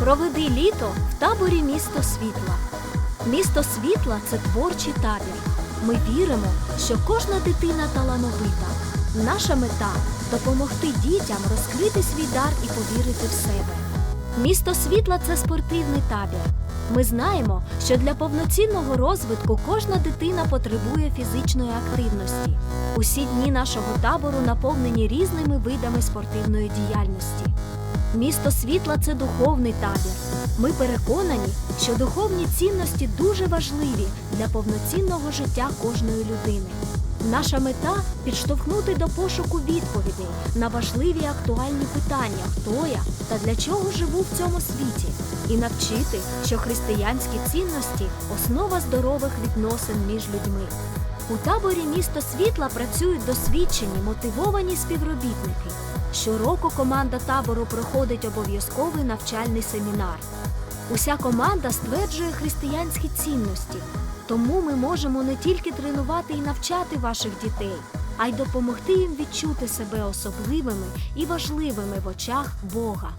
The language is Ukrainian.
Проведи літо в таборі місто світла. Місто світла це творчий табір. Ми віримо, що кожна дитина талановита. Наша мета допомогти дітям розкрити свій дар і повірити в себе. Місто світла це спортивний табір. Ми знаємо, що для повноцінного розвитку кожна дитина потребує фізичної активності. Усі дні нашого табору наповнені різними видами спортивної діяльності. Місто світла це духовний табір. Ми переконані, що духовні цінності дуже важливі для повноцінного життя кожної людини. Наша мета підштовхнути до пошуку відповідей на важливі актуальні питання, хто я та для чого живу в цьому світі, і навчити, що християнські цінності основа здорових відносин між людьми. У таборі місто світла працюють досвідчені, мотивовані співробітники. Щороку команда табору проходить обов'язковий навчальний семінар. Уся команда стверджує християнські цінності, тому ми можемо не тільки тренувати і навчати ваших дітей, а й допомогти їм відчути себе особливими і важливими в очах Бога.